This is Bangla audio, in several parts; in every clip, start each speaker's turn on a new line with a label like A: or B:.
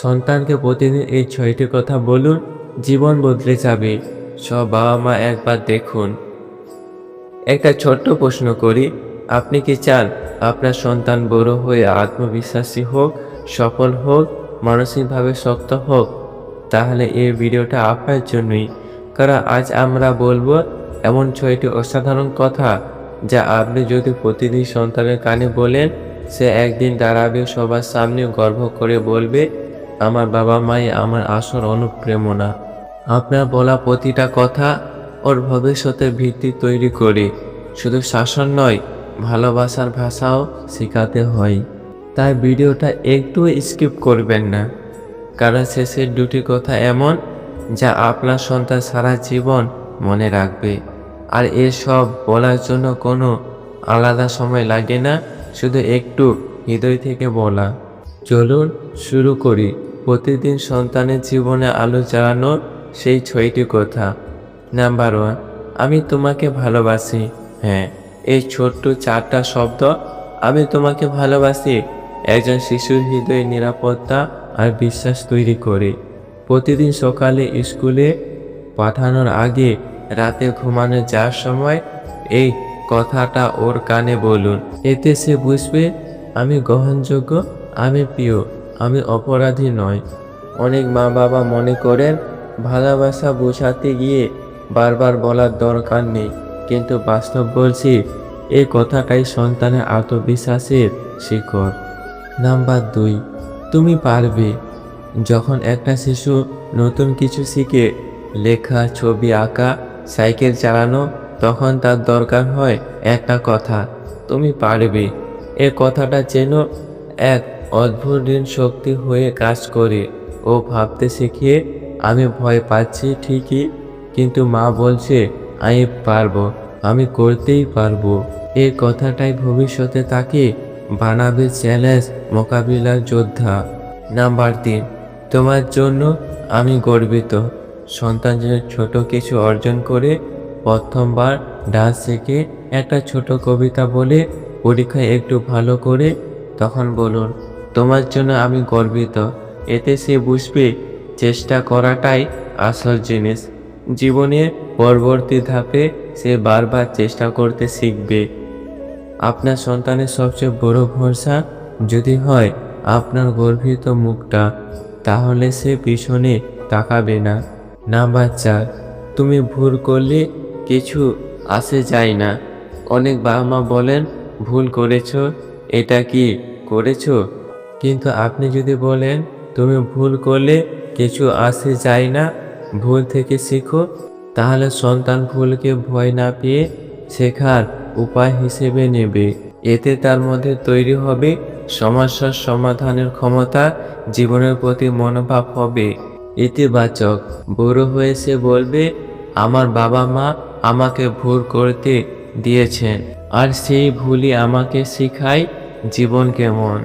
A: সন্তানকে প্রতিদিন এই ছয়টি কথা বলুন, জীবন বদলে যাবে। সব বাবা মা একবার দেখুন। একটা ছোট্ট প্রশ্ন করি, আপনি কি চান আপনার সন্তান বড় হয়ে আত্মবিশ্বাসী হোক, সফল হোক, মানসিকভাবে শক্ত হোক? তাহলে এই ভিডিওটা আপনার জন্যই। কারণ আজ আমরা বলব এমন ছয়টি অসাধারণ কথা যা আপনি যদি প্রতিদিন সন্তানের কানে বলেন, সে একদিন দাঁড়াবে সবার সামনে গর্ব করে বলবে আমার বাবা মাই আমার আসল অনুপ্রেরণা। আপনার বলা প্রতিটা কথা ওর ভবিষ্যতের ভিত্তি তৈরি করি। শুধু শাসন নয়, ভালোবাসার ভাষাও শেখাতে হয়। তাই ভিডিওটা একটু স্কিপ করবেন না। কারণ শেষের দুটি কথা এমন যা আপনার সন্তান সারা জীবন মনে রাখবে। আর এসব বলার জন্য কোনো আলাদা সময় লাগে না, শুধু একটু হৃদয় থেকে বলা। চলুন শুরু করি। প্রতিদিন সন্তানের জীবনে আলো জ্বালানোর সেই ছয়টি কথা। নাম্বার ওয়ান আমি তোমাকে ভালোবাসি। হ্যাঁ এই ছোট্ট চারটা শব্দ, আমি তোমাকে ভালোবাসি। একজন শিশুর হৃদয়ে নিরাপত্তা আর বিশ্বাস তৈরি করে। প্রতিদিন সকালে স্কুলে পাঠানোর আগে রাতে ঘুমানো যাওয়ার সময় এই কথাটা ওর কানে বলুন। এতে সে বুঝবে, আমি গ্রহণযোগ্য, আমি প্রিয়। আমি অপরাধী নয় অনেক মা বাবা মনে করেন, ভালোবাসা বোঝাতে গিয়ে বারবার বলার দরকার নেই। কিন্তু বাস্তব বলছি এই কথাটাই সন্তানের আত্মবিশ্বাসের শিকড় নাম্বার দুই, তুমি পারবে। যখন একটা শিশু নতুন কিছু শিখে, লেখা, ছবি আঁকা, সাইকেল চালানো, তখন তার দরকার হয় একটা কথা, তুমি পারবে। এ কথাটা যেন এক অদ্ভুত ঋণ শক্তি হয়ে কাজ করে ও ভাবতে শিখিয়ে আমি ভয় পাচ্ছি ঠিকই, কিন্তু মা বলছে, আমি পারব, আমি করতেই পারব। এই কথাটাই ভবিষ্যতে তাকে বানাবে চ্যালেঞ্জ মোকাবিলার যোদ্ধা। নাম্বার তিন, তোমার জন্য আমি গর্বিত। সন্তান যেন ছোট কিছু অর্জন করে প্রথমবার ডান্স শিখে একটা ছোট কবিতা বলে পরীক্ষায় একটু ভালো করে তখন বলুন। তোমার জন্য আমি গর্বিত। এতে সে বুঝবে চেষ্টা করাটাই আসল জিনিস। জীবনের পরবর্তী ধাপে সে বারবার চেষ্টা করতে শিখবে। আপনার সন্তানের সবচেয়ে বড় ভরসা যদি হয় আপনার গর্বিত মুখটা, তাহলে সে পিছনে তাকাবে না। নাম্বার চার, তুমি ভুল করলে কিছু আসে যায় না। অনেক বাবা মা বলেন, ভুল করেছ, এটা কি করেছ? কিন্তু আপনি যদি বলেন, তুমি ভুল করলে কিছু আসে যায় না, ভুল থেকে শিখো, তাহলে সন্তান ভুলকে ভয় না পেয়ে শেখার উপায় হিসেবে নেবে। এতে তার মধ্যে তৈরি হবে সমস্যার সমাধানের ক্ষমতা, জীবনের প্রতি মনোভাব হবে। ইতিবাচক। বড় হয়ে সে বলবে, আমার বাবা মা আমাকে ভুল করতে দিয়েছেন, আর সেই ভুলই আমাকে শেখায় জীবন কেমন?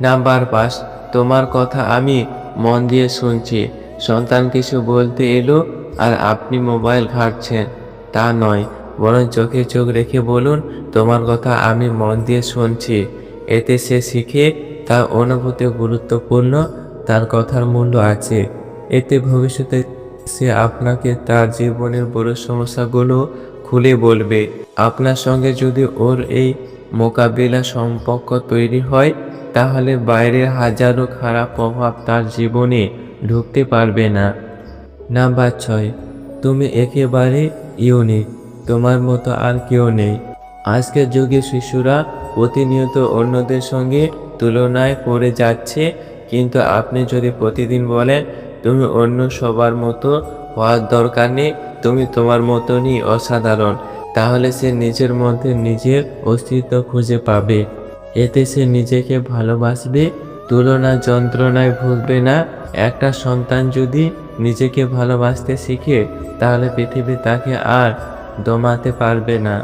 A: নাম্বার পাঁচ, তোমার কথা আমি মন দিয়ে শুনছি। সন্তান কিছু বলতে এলো আর আপনি মোবাইল ঘাটছেন। তা নয়, বরং চোখে চোখ রেখে বলুন, তোমার কথা আমি মন দিয়ে শুনছি। এতে সে শিখে তার অনুভূতি গুরুত্বপূর্ণ, তার কথার মূল্য আছে। এতে ভবিষ্যতে সে আপনাকে তার জীবনের বড় সমস্যাগুলো খুলে বলবে। আপনার সঙ্গে যদি ওর এই মোকাবিলা সম্পর্ক তৈরি হয় তাহলে বাইরের হাজারো খারাপ প্রভাব তার জীবনে ঢুকতে পারবে না। নাম্বার ছয়, তুমি একেবারে ইউনিক তোমার মতো আর কেউ নেই। আজকের যুগে শিশুরা প্রতিনিয়ত অন্যদের সঙ্গে তুলনায় পড়ে যাচ্ছে, কিন্তু আপনি যদি প্রতিদিন বলেন, তুমি অন্য সবার মতো হওয়ার দরকার নেই, তুমি তোমার মতনই অসাধারণ, তাহলে সে নিজের মধ্যে নিজের অস্তিত্ব খুঁজে পাবে। এতে সে নিজেকে ভালোবাসবে, তুলনা যন্ত্রণায় ভুগবে না। একটা সন্তান যদি নিজেকে ভালোবাসতে শিখে, তাহলে পৃথিবী তাকে আর দমাতে পারবে না।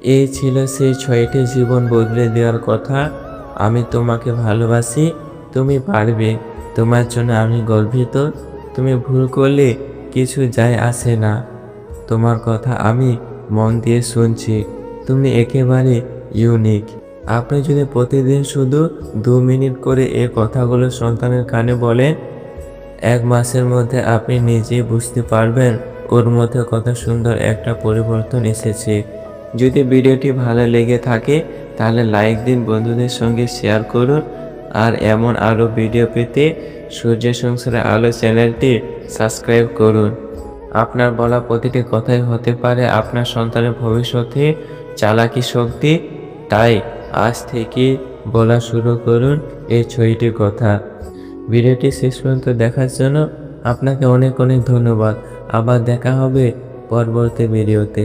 A: এই ছিল সেই ছয়টি জীবন বদলে দেওয়ার কথা। আমি তোমাকে ভালোবাসি, তুমি পারবে। তোমার জন্য আমি গর্বিত। তুমি ভুল করলে কিছু যায় আসে না। তোমার কথা আমি মন দিয়ে শুনছি। তুমি একেবারে ইউনিক আপনি যদি প্রতিদিন শুধু দু মিনিট করে এই কথাগুলো সন্তানের কানে বলেন, এক মাসের মধ্যে আপনি নিজেই বুঝতে পারবেন ওর মধ্যে কত সুন্দর একটা পরিবর্তন এসেছে। যদি ভিডিওটি ভালো লেগে থাকে, তাহলে লাইক দিন, বন্ধুদের সঙ্গে শেয়ার করুন। আর এমন আরও ভিডিও পেতে সূর্য সংসারের আলো চ্যানেলটি সাবস্ক্রাইব করুন। আপনার বলা প্রতিটি কথাই হতে পারে আপনার সন্তানের ভবিষ্যতে চালাকি শক্তি, তাই আজ থেকে বলা শুরু করুন এই ছয়টি কথা। ভিডিওটি শেষ পর্যন্ত দেখার জন্য আপনাকে অনেক অনেক ধন্যবাদ। আবার দেখা হবে পরবর্তী ভিডিওতে।